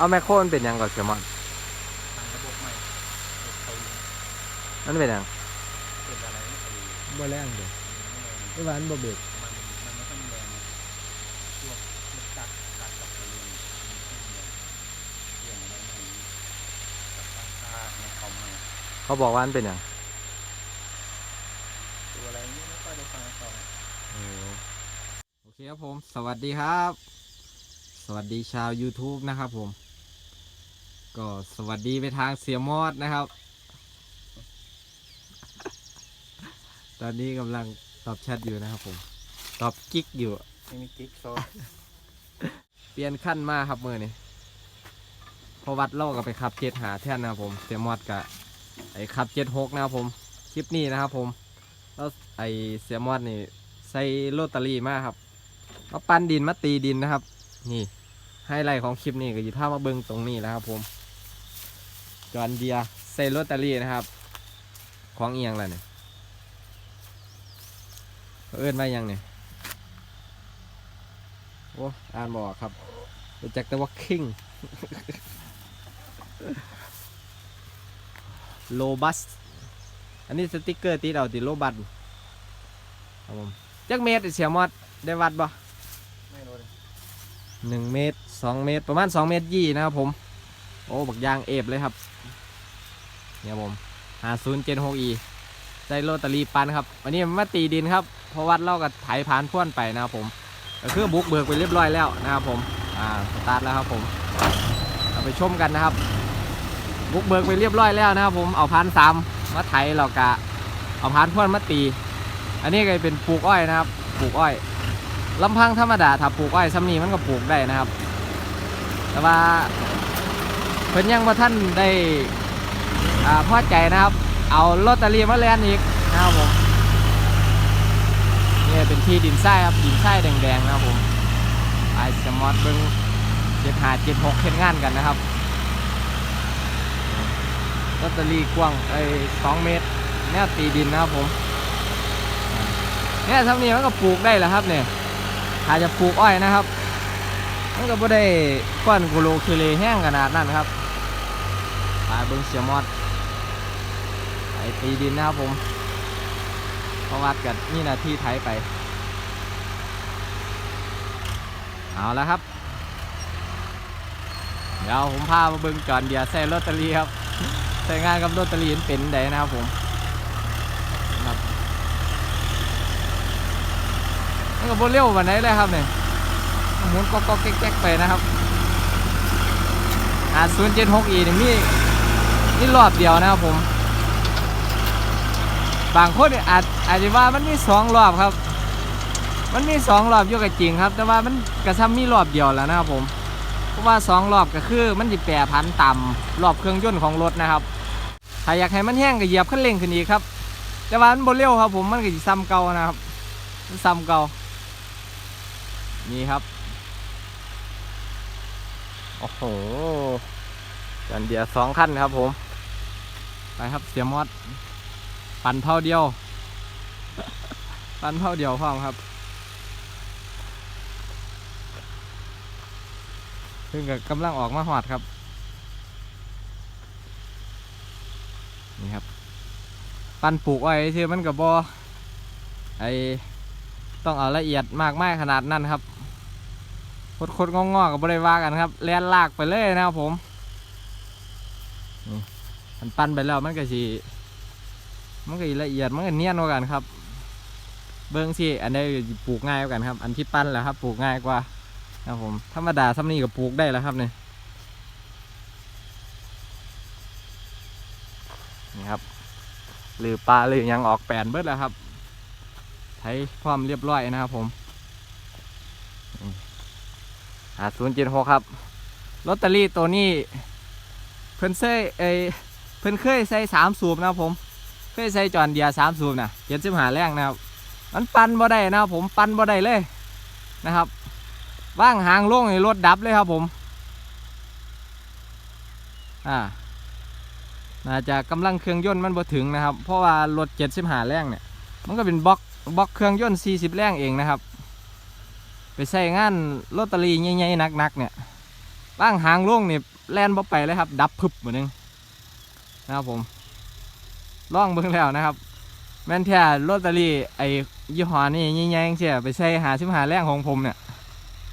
เอาแมคโครมันเป็นหยังก่อนเสียมอนทางระบบใหม่ระบบเขามันเป็นหยังเป็นอะไรไม่รู้บ่แรงเด้อไม่แรงไอ้หวานบ่เบิดมันมันไม่ค่อยมีแรงไงพวกพวกตักตักกับตัวเองมันไม่ค่อยมีแรงเรื่องอะไรไม่รู้กับตั้งค่าในคอมใหม่เขาบอกว่ามันเป็นหยังตัวอะไรนี่ไม่ค่อยได้ฟังต่อ โอเคครับผม สวัสดีครับ สวัสดีชาว YouTube นะครับผม ก็สวัสดีไปทางเสียมอดนะครับ ตอนนี้กำลังตอบแชทอยู่นะครับผม ตอบกิ๊กอยู่ ไม่มีกิ๊กโซเปลี่ยนขั้นมาครับมือนี่พอวัดเล่ากับไปขับเจ็ดหาแท่นนะครับผม เสียมอดกับไอ้ขับเจ็ดหกนะครับผม คลิปนี้นะครับผมแล้วไอ้เสียมอดนี่ใส่โรตารี่มากครับมาปั้นดินมาตีดินนะครับ นี่ไฮไลท์ของคลิปนี้ก็อยู่ท่ามาเบิงตรงนี้แล้วครับผม จอห์นเดียร์ใส่โรตารี่นะครับ ของเอียงอะไรเนี่ยเขาเอื้อนมายังเนี่ยโอ้อ่านบอกครับรู้จักแต่ว่าคิงโลบัส อันนี้สติกเกอร์ติดเอาติดโลบัสครับผมจักเมตรเสียมอดได้วัดบ่ไม่รู้เลยหนึ่งเมตรสองเมตร ประมาณสองเมตรยี่นะครับผม โอ้ บักยางเอฟเลยครับ เนี่ยผมหาศูนย์เจ็ดหกอีใส่โรตารีปันครับ วันนี้มาตีดินครับ เพราะวัดเล่ากับไถผ่านพ่วนไปนะครับผมก็คือบุกเบิกไปเรียบร้อยแล้วนะครับผม อ่า สตาร์ทแล้วครับผมเราไปชมกันนะครับ บุกเบิกไปเรียบร้อยแล้วนะครับผม เอาพันสามมาไถเรากะ เอาพันพ่วนมาตี อันนี้ก็เป็นปลูกอ้อยนะครับ ปลูกอ้อยลำพังธรรมดาถ้าปลูกอ้อยซ้ำนี้มันก็ปลูกได้นะครับ แต่ว่า เพิ่นยังว่าท่านได้อ่าพอใจนะครับ เอาลอตเตอรี่มาแลนอีกนะครับผมนี่เป็นที่ดินทรายครับดินทรายแดงๆนะครับผมไอสมอตเบิ้งเจ็ดหาเจ็ดหกเห็นงานกันนะครับลอตเตอรี่กว้างไอ้สองเมตรแนวตีดินนะครับผมเนี่ยทำนี้มันก็ปลูกได้แล้วครับเนี่ยถ้าจะปลูกอ้อยนะครับมันก็ไม่ได้ก้อนกุโลคิเลแห้งขนาดนั้นครับ ปลาเบิงเสียมอดไอตีดินนะครับผมเพราะวัดกันนี่นาที่ไถไป เอาแล้วครับ เดี๋ยวผมพามาเบิ่งก่อนเดี๋ยวใส่ลอตเตอรี่ครับใส่งานกับลอตเตอรี่มันเป็นไดนะครับผมครับมันก็บ่เร็ววันไหนเลยครับเนี่ยหมุนก็ก็แก๊กๆไปนะครับอาศูนย์เจ็ดหกอีนี่มี นี่รอบเดียวนะครับผม บางคนอาจอาจจะว่ามันมีสองรอบครับ มันมีสองรอบอยู่กับจริงครับ แต่ว่ามันกระซ้ำมีรอบเดียวแล้วนะครับผม เพราะว่าสองรอบก็คือมันจะแปรพันต่ำรอบเครื่องยนต์ของรถนะครับ ถ้าอยากให้มันแห้งก็เหยียบคันเร่งขึ้นอีกครับ แต่ว่ามันบเร็วครับ ผมมันก็จะซ้ำเก่านะครับมันซ้ำเก่านี่ครับ โอ้โหจันเดียสองขั้นครับผม ไปครับเสียมอดปั่นเท่าเดียว ปั่นเท่าเดียวพร้อมครับเพิ่งกับกำลังออกมาหอดครับนี่ครับ ปั่นปลูกไว้ชื่อมันกับบอไอต้องเอาละเอียดมากไม้ขนาดนั้นครับคดๆงอๆกับบริวากันครับแล่นลากไปเลยนะครับผม มันปั้นไปแล้วมันก็สีมันก็ละเอียดมันก็เนียนกว่ากันครับ เบิ้งสิอันนี้ปลูกง่ายกว่ากันครับ อันที่ปั้นแหละครับ ปลูกง่ายกว่าครับผมธรรมดาซ้ำนี้ก็ปลูกได้แล้วครับเนี่ยนี่ครับหรือปลาหรือยังออกแปลนเบิดแล้วครับไถพร้อมเรียบร้อยนะครับผมหาศูนย์เจ็ดหกครับลอตเตอรี่ตัวนี้ เพิ่นเซยเอ เพิ่นเคยใส่สามสูบนะครับผม เคยใส่จอนเดียสามสูบนะเจ็ดสิบหาแรงนะครับ มันปันบ่ได้นะครับผมปันบ่ได้เลยนะครับว่างหางลงในรถดับเลยครับผม อ่าน่าจะกำลังเครื่องยนต์มันบ่ถึงนะครับ เพราะว่ารถเจ็ดสิบหาแรงเนี่ย มันก็เป็นบล็อกบล็อกเครื่องยนต์สี่สิบแรงเองนะครับ ไปใส่งานลอตเตอรี่ใหญ่ๆนักๆเนี่ยบ้างหางลงเนี่ยแล่นบ่ไปเลยครับ ดับพึบเหมือนนึง นะครับผมล่องเบิ่งแล้วนะครับ แม่นแท้ลอตเตอรี่ไอ้ยี่ห้อนี่ยิ่งใหญ่ๆเสียไปใช้หาชิมหาแรงของผมเนี่ย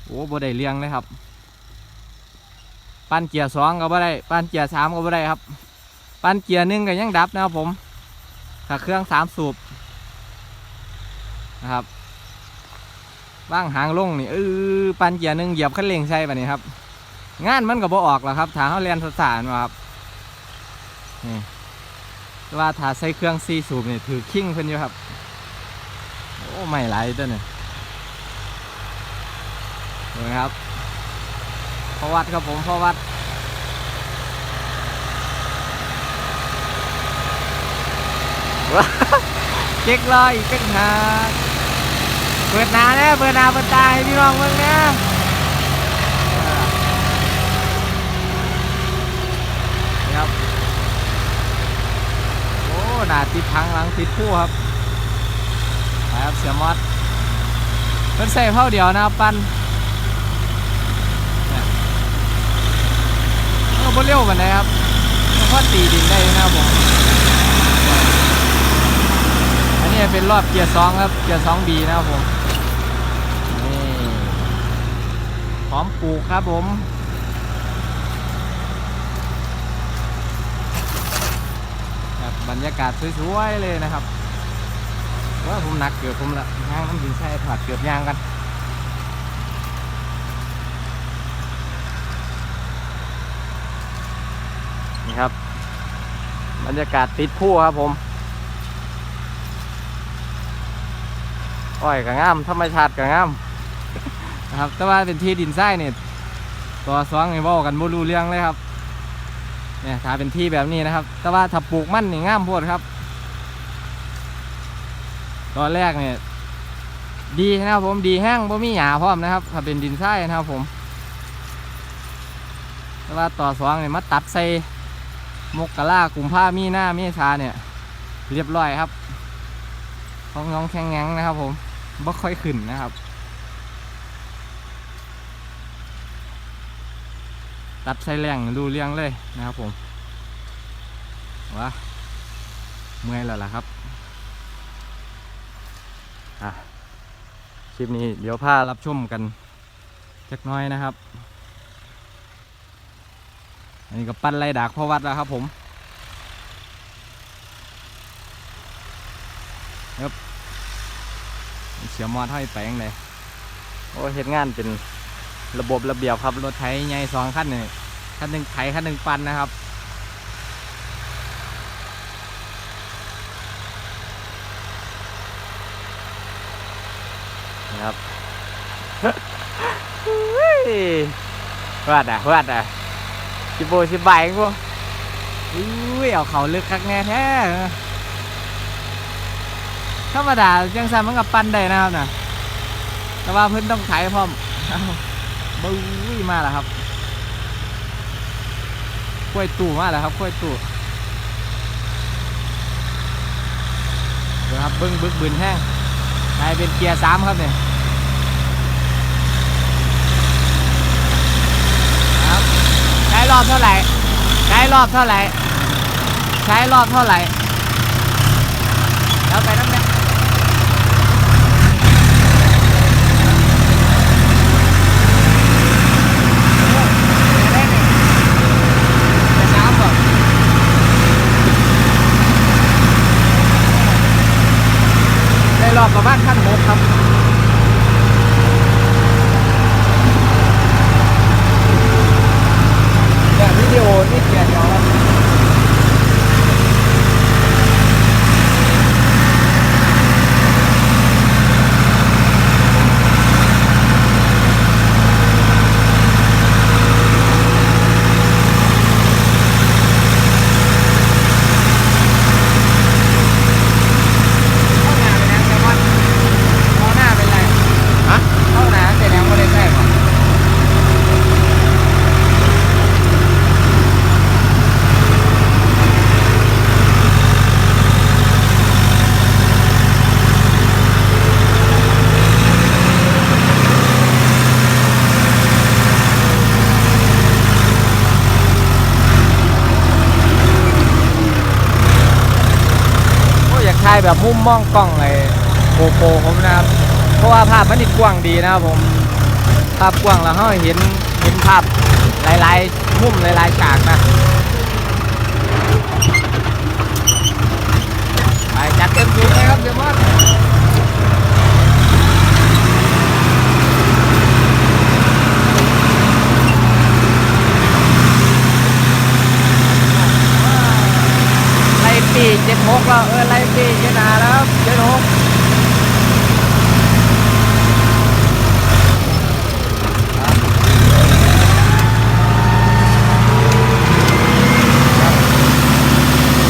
โอ้บ่ได้เลี้ยงเลยครับ ปั้นเกียร์สองก็บ่ได้ ปั้นเกียร์สามก็บ่ได้ครับ ปั้นเกียร์หนึ่งก็ยังดับนะครับผมถ้าเครื่องสามสูบนะครับว่างหางลงนี่เออปั้นเกียร์หนึ่งเหยียบคันเร่งใช่ปะนี่ครับ งานมันก็บ่ออกหรอกครับถ้าเขาเรียนสถานมาครับ นี่ว่าถ้าใส่เครื่องซีสูบนี่ถือคิงเพิ่นอยู่ครับ โอ้ไม่ไหลายตัวนี่เห็นไหมครับพอวัดครับผมพอวัดเจ๊กลอยอีกเจ๊กหาเปิดหนาเนี่ยเปิดหนาเปิดตาให้พี่น้องเบิ่งเนี่ยนี่ครับ โอ้ หนาติดพังหลังติดคู่ครับไปครับเสียมอดเป็นใส่เผาเดียวนะครับปันเนี่ยเออบนเร็วมันนะครับเพราะตีดินได้นะครับผมอันนี้เป็นรอบเกียร์สองครับ เกียร์สองบีนะครับผมนี่พร้อมปลูกครับผม บรรยากาศสวยๆเลยนะครับว่าผมหนักเกือบผมละย่างน้ำดินใช่ถอดเกือบย่างกันนี่ครับ บรรยากาศติดผู้ครับผมอ้อยก็งามธรรมชาติก็งามนะครับ แต่ว่าเป็นที่ดินทรายเนี่ยตัวสองนี่เว้ากันบ่รู้เรื่องเลยครับ เนี่ยถ้าเป็นที่แบบนี้นะครับ แต่ว่าถ้าปลูกมันนี่งามโพดครับ ตอนแรกเนี่ยดีนะครับผมดีแห้งบ่มีหญ้าพร้อมนะครับ ถ้าเป็นดินทรายนะครับผมแต่ว่าต่อสองเนี่ยมาตัดใส่มกกะลากุมผ้ามีหน้ามีชาเนี่ย เรียบร้อยครับท้องน้องแข็งแงงนะครับผมบ่ค่อยขึ้นนะครับ ตัดใส่แรงดูเรียงเลยนะครับผมว้าเมื่อยแล้วล่ะครับอะคลิปนี้เดี๋ยวพารับชมกันจักหน้อยนะครับ อันนี้ก็ปั้นไล่ดากพ่อวัดแล้วครับผมเสียมอดให้ไปยังไงโอ้เฮ็ดงานเป็น ระบบระเบียบครับ รถไถใหญ่สองคันนี่คันหนึ่งไถคันหนึ่งปันนะครับนี่ครับวัดอะวัดอะสิบโบสิบใบกูอุ้ยเอาเขาลึกคักแน่แท้ธรรมดาจังสันมันกับปั้นได้นะครับนะแต่ว่าเพิ่นต้องไถพร้อม บุ้มาแล้วครับกล้วยตู่มาแล้วครับกล้วยตู่เดี๋ยวครับบิ้งบึกบืนแห้งกลายเป็นเกียร์สามครับเนี่ยครับใช้รอบเท่าไหร่ใช้รอบเท่าไหร่ใช้รอบเท่าไหร่แล้วไปน้ำเนี่ย ได้ร อบประมาณขั้นหกครับเนี่ยวิดีโอนี่เกียร์เดียวครับเข้าหน้าไปนะแซลมอนเข้าหน้าเป็นไร ฮะ เข้าหน้าแต่ยังไม่ได้ใส่ก่อน เแบบมุมมองกล้องไอ้โกโปผมนะครับ เพราะว่าภาพมันนี่กว้างดีนะครับผม ภาพกว้างแล้วเราเห็นเห็นภาพหลายๆมุมหลายๆฉากนะไปจัดเต็มสูงเลยครับเดี๋ยวมอ ปีเจ็ดหกแล้วเออไล่ปีเจ็ดหาแล้วเจ็ดหก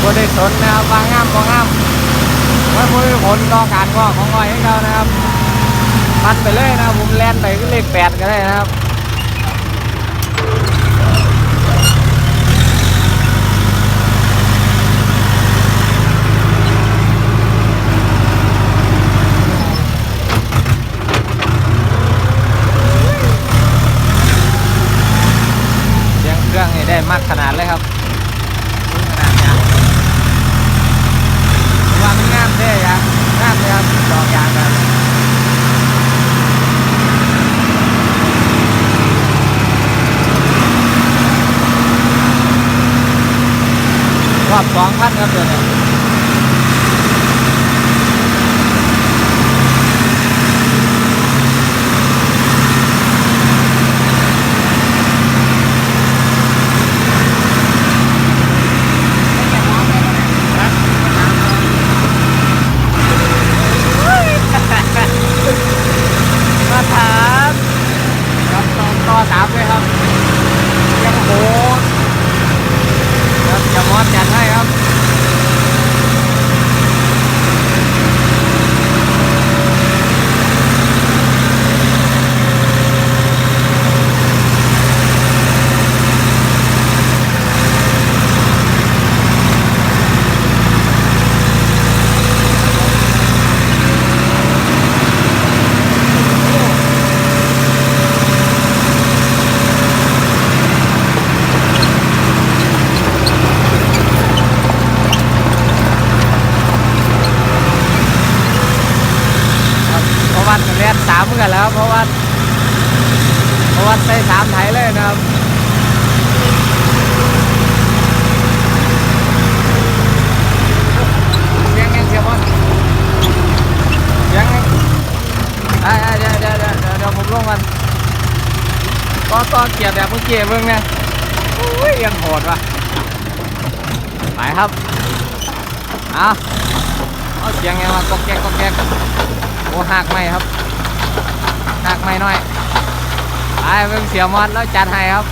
บ่ได้สนนะครับวางงามบ่งงามว่ามือผลต่อการงอของอ้อยให้เขานะครับปัดไปเลยนะผมแลนไปก็เลขแปดก็ได้นะครับ เสียงเครื่องนี่ ได้มากขนาดเลยครับขนาดยางว่ามันงามเด้ยางงามเลยครับดอกยางครับรอบสองพันครับตัวเนี้มาถามครับต่อต่อสามเลยครับยังโหดครับจะมอดจัดให้ครับ ครับเพราะ ว่าเรียนสามกันแล้วเพราะว่าเพราะว่าใส่สามไทยเลยนะครับเสียงยังเสียบอลเสียงยังอ่าอ่าเดี๋ยเดี๋ยวเดี๋ยวเดี๋ยวเดี๋ยวผมลงกันก็ก็เกียร์แบบเมื่อกี้เบิ่งเนี่ยอุ้ยยังโหดว่ะไปครับเอา เอาเสียงยังมาก๊อกแก๊กก๊อกแก๊กโอ้หักไม่ครับหักไม่น้อยไอ้เพิ่งเสียมอดแล้วจัดให้ครับ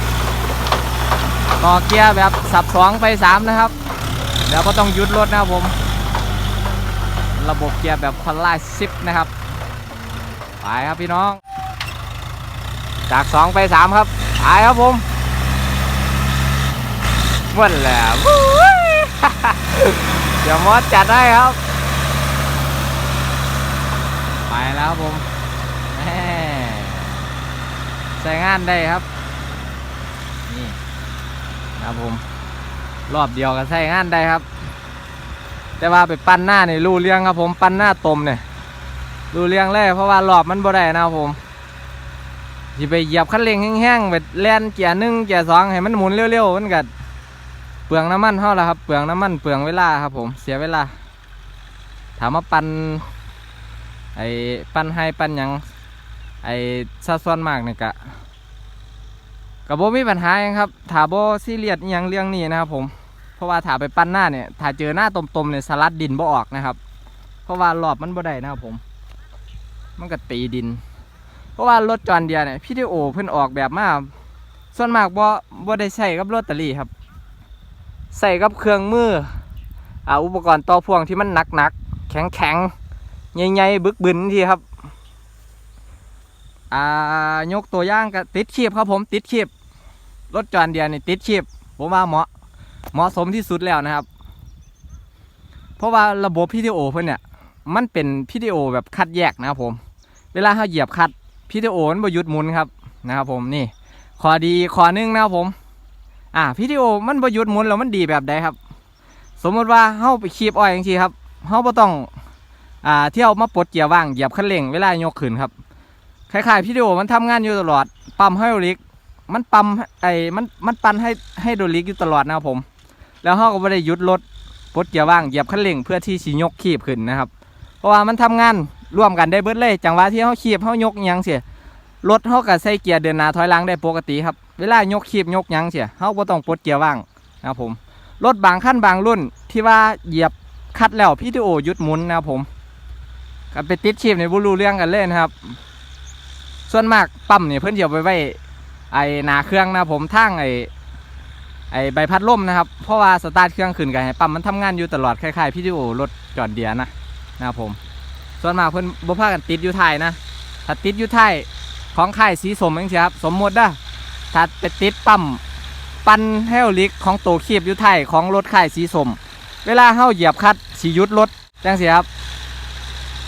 ต่อเกียร์แบบสับสองไปสามนะครับ เดี๋ยวก็ต้องยุดรถนะครับผม ระบบเกียร์แบบคอนไลน์ซิปนะครับ ไปครับพี่น้อง จากสองไปสามครับ ไปครับผมหมดแล้ววู้ยเดี๋ยวมอดจัดให้ครับ ไป แล้วครับผมแม่ใส่งานได้ครับ นี่ครับผม รอบเดียวกันใส่งานได้ครับ แต่ว่าไปปั้นหน้านี่รูเรื่องครับ ผมปั้นหน้าตมเนี่ยรูเรื่องเลยเพราะว่ารอบมันบ่ได้นะครับผมสิไปเหยียบคันเร่งแห้งๆไปแล่นเกียร์หนึ่งเกียร์สองให้มันหมุนเร็วๆมันก็เปลืองน้ำมันเท่าละครับ เปลืองน้ำมันเปลืองเวลาครับ ผมเสียเวลาถามว่าปั้น ไอ้ปั้นให้ปั้นหยังไอ้สัดส่วนมากเนี่ยกะกับโบมีปัญหาหยังครับถาโบซีเรียสยังเรื่องนี้นะครับผมเพราะว่าถาไปปั้นหน้าเนี่ยถ้าเจอหน้าตมๆเนี่ยสลัดดินบ่ออกนะครับ เพราะว่ารอบมันบ่ได้นะครับผม มันก็ตีดิน เพราะว่ารถจอนเดียเนี่ยพี่ดีโอเพิ่นออกแบบมาส่วนมากบ่บ่ได้ใช้กับรถตอรี่ครับใส่กับเครื่องมืออ่าอุปกรณ์ต่อพ่วงที่มันหนักๆแข็งๆ ใหญ่ๆบึกบึนทีครับ อ่ายกตัวย่างกับติดขีบครับผมติดขีบรถจอนเดียนี่ติดขีบผมว่าเหมาะเหมาะสมที่สุดแล้วนะครับ เพราะว่าระบบพีดีโอเพื่อนเนี่ย มันเป็นพีดีโอแบบคัดแยกนะครับผม เวลาเขาเหยียบคัดพีดีโอมันบ่หยุดหมุนครับนะครับผมนี่ข้อดีข้อหนึงนะครับผม อ่าพีดีโอมันบ่หยุดหมุนแล้วมันดีแบบใดครับ สมมติว่าเฮาไปคีบอ้อยอย่างทีครับเฮาบ่ต้อง อ่าเที่ยวมาปลดเกียร์ว่างเหยียบคันเร่งเวลายกขึ้นครับคล้ายๆพี่โดมันทำงานอยู่ตลอด ปั๊มไฮดรอลิก มันปั๊มไอ้มันมันปั่นให้ให้โดรลิกอยู่ตลอดนะครับผม แล้วเฮาก็บ่ได้หยุดรถปลดเกียร์ว่างเหยียบคันเร่งเพื่อที่สิยกขีบขึ้นนะครับ เพราะว่ามันทำงานร่วมกันได้เบิดเลย จังหวะที่เฮาขีบเฮายกยังเสียรถเฮาก็ใส่เกียร์เดินหน้าถอยหลังได้ปกติครับเวลายกขีบยกยังเสียเฮาบ่ต้องปลดเกียร์ว่างนะครับผมรถบางคันบางรุ่นที่ว่าเหยียบคัดแล้วพี่ทีโอยุดหมุนนะครับผม ก็ไปติดชีพในบุรูเรื่องกันเลยนะครับ ส่วนมากปั๊มเนี่ยเพิ่อนเหยียบไว้ไว้ไอ้หนาเครื่องนะผมทางไอ้ไอ้ใบพัดลมนะครับ เพราะว่าสตาร์ทเครื่องขึ้นกันให้ปั๊มมันทำงานอยู่ตลอดคล้ายๆพี่ทีโอรถจอดเดียนะนะครับผม ส่วนมากเพิ่อนบ่พากันติดอยู่ไทยนะถ้าติดอยู่ไทยของค่ายสีสมจังครับสมมตินะถ้าไปติดปั๊มปันเฮลลิกของตัวคีบอยู่ไทยของรถข่ายสีสม เวลาเฮาเหยียบคัดสียุดรถจังสิครับ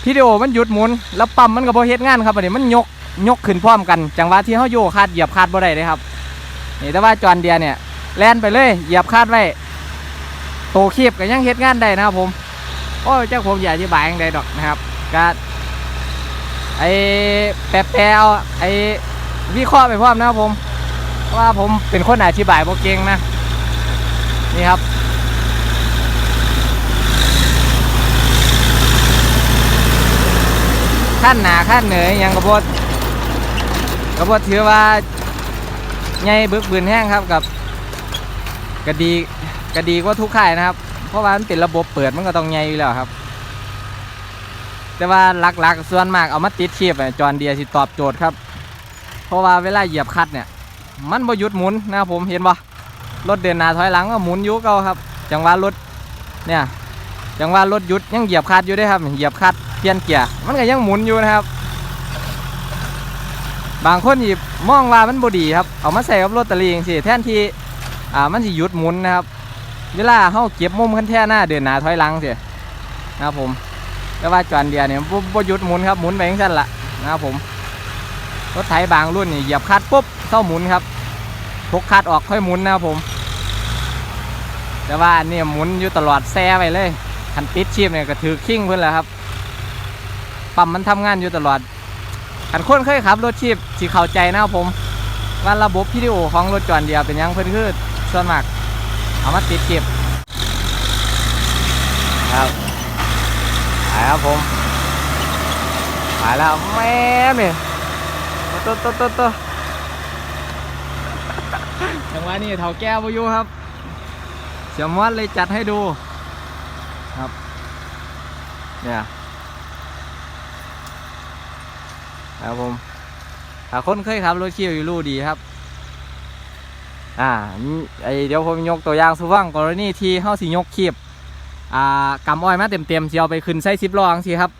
พี่ดีโอมันหยุดหมุน แล้วปั๊มมันก็บ่เฮ็ดงานครับอันนี้มันยกยกขึ้นพร้อมกัน จังหวะที่เฮาโยกคาดเหยียบคาดบ่ได้เลยครับนี่แต่ว่าจอนเดียเนี่ยแล่นไปเลยเหยียบคาดไว้ตัวคีบก็ยังเฮ็ดงานได้นะครับผมโอ้เจ้าผมอย่าอธิบายยังไงดอกนะครับก็ไอ้แปะๆเอาไอ้วิเคราะห์ไปพร้อมนะครับผมว่าผมเป็นคนอธิบายบ่เก่งนะนี่ครับ ขั้นหนาขั้นเหนือหยังกระบดกระบดถือว่าใหญ่บึกบืนแห้งครับกับกระดีกระดีกว่าทุกค่ายนะครับ เพราะว่ามันเป็นระบบเปิดมันก็ต้องใหญ่อยู่แล้วครับ แต่ว่าหลักๆ ส่วนมากเอามาติดเชียบจอนเดียสิตอบโจทย์ครับ เพราะว่าเวลาเหยียบคัดเนี่ย มันบ่หยุดหมุนนะครับผมเห็นบ่รถเดินหน้าถอยหลังก็หมุนยู่เก่าครับ จังหวะรถเนี่ย จังหวะรถยุดยังเหยียบคัดอยู่ด้วยครับ เหยียบคัดเปลี่ยนเกียร์มันก็ยังหมุนอยู่นะครับ บางคนหยิบมองว่ามันบดีครับเอามาใส่กับรถตะลีงซี่แทนที่อ่ามันสิหยุดหมุนนะครับ เวลาเฮาเก็บมุมคันแท่หน้าเดินหน้าถอยหลังสินะครับผมแต่ว่าจอนเดียเนี่ยบ่บ่หยุดหมุนครับหมุนไปจังซั่นละนะครับผมรถไถบางรุ่นนี่เหยียบคัดปุ๊บเส้าหมุนครับพกคัดออกค่อยหมุนนะครับผม แต่ว่าอันนี่หมุนอยู่ตลอดแซ่ไปเลย คันติดชีพเนี่ยก็ถือคิ้งเพื่อนแหละครับ ปั๊มมันทำงานอยู่ตลอดคันคนเคยขับรถชีพสิเข้าใจนะครับผมว่าระบบพีดีโอของรถจอดเดียวเป็นยังเพื่อนคือส่วนมากเอามาติดชีพครับไปครับผมไปแล้วแม่เนี่ยตัวตัวตัวตัวจังหวะนี้เถาแก้วอยู่ครับ เสียมวัดเลยจัดให้ดู ครับเนี่ยครับผมถ้าคนเคยขับรถเคี่ยวอยู่รู้ดีครับ อ่าไอเดี๋ยวผมยกตัวอย่างสุฟังกรณีที่เฮาสิยกคีบอ่ากำอ้อยมาเต็มเต็มๆสิเอาไปขึ้นใส่ซิปล้อจังซี่ครับ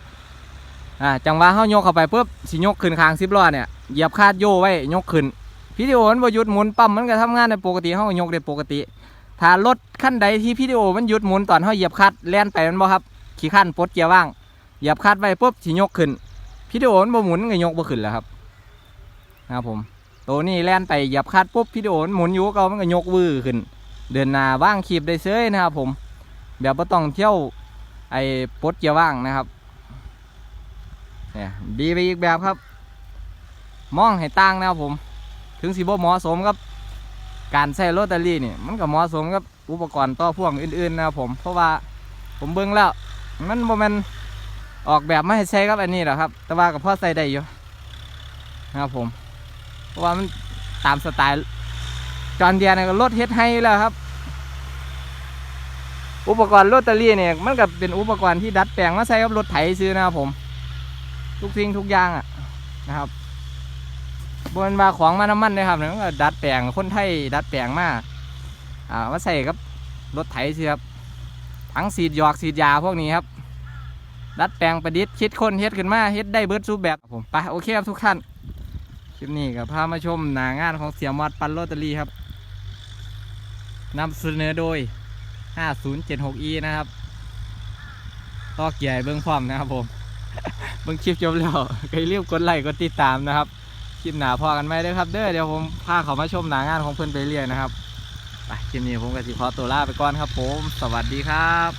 อ่าจังหวะเขายกเข้าไปปุ๊บสิยกขึ้นคางซิบล้อเนี่ยเหยียบคาดโยไว้ยกขึ้นพีดีโอนบ่ยุดหมุนปั๊มมันก็ทำงานได้ปกติเขายกได้ปกติ ถ้ารถขั้นใดที่พี่ดีโอมันหยุดหมุนตอนเขาเหยียบคาดแล่นไปมันบ่ครับ ขี่ขั้นปลดเกียร์ว่าง เหยียบคาดไว้ปุ๊บสิยกขึ้น พี่ดีโอมันบ่หมุนมันก็ยกบ่ขึ้นแล้วครับนะครับผม ตัวนี้แล่นไปเหยียบคาดปุ๊บพีดีโอมันหมุนอยู่ก็มันก็ยกวื้อขึ้น เดินหน้าว่างขีบได้เซ้ยนะครับผม แบบบ่ต้องเที่ยวไอ้ปลดเกียร์ว่างนะครับเนี่ยดีไปอีกแบบครับ มองให้ต่างนะครับผม ถึงสิบ่เหมาะสมกับ การใช้ลอตเตอรี่นี่ มันก็เหมาะสมกับอุปกรณ์ต่อพ่วงอื่นๆนะครับผม เพราะว่าผมเบิ่งแล้ว มันบ่แม่นออกแบบไมาให้ใช้กับอันนี้หรอครับ แต่ว่าก็พอใส่ได้อยู่นะครับผม เพราะว่ามันตามสไตล์จอนเดียเนี่ก็รถเฮ็ดให้แล้วครับ อุปกรณ์ลอตเตอรี่เนี่ยมันก็เป็นอุปกรณ์ที่ดัดแปลงมาใช้กับรถไถซื้อนะครับผม ทุกสิ่งทุกอย่างอะนะครับ บนมาของมาน้ำมันเลยครับเนี่ยมันก็ดัดแปลงคนไทยดัดแปลงมาอ่ามาใส่กับรถไถสิครับทั้งสีดหยอกสีดยาพวกนี้ครับ ดัดแปลงประดิษฐ์คิดคนเฮ็ดขึ้นมาเฮ็ดได้เบิร์ดรูแบบผมไปโอเคครับทุกท่านคลิปนี้ก็พามาชมหนางานของเสียมอดปันโรตารีครับนำเสนอโดย 5076e นะครับต่อเกียร์ให้เบื้องพร้อมนะครับผม เบิ่งคลิปจบแล้วก็อย่าลืมกดไลค์กดติดตามนะครับ คลิปหนาพอกันไหมเด้อครับเด้อเดี๋ยวผมพาเขามาชมหนางานของเพื่อนไปเรียนนะครับไปคลิปนี้ผมกับสิคอตัวลาไปก่อนครับผม สวัสดีครับ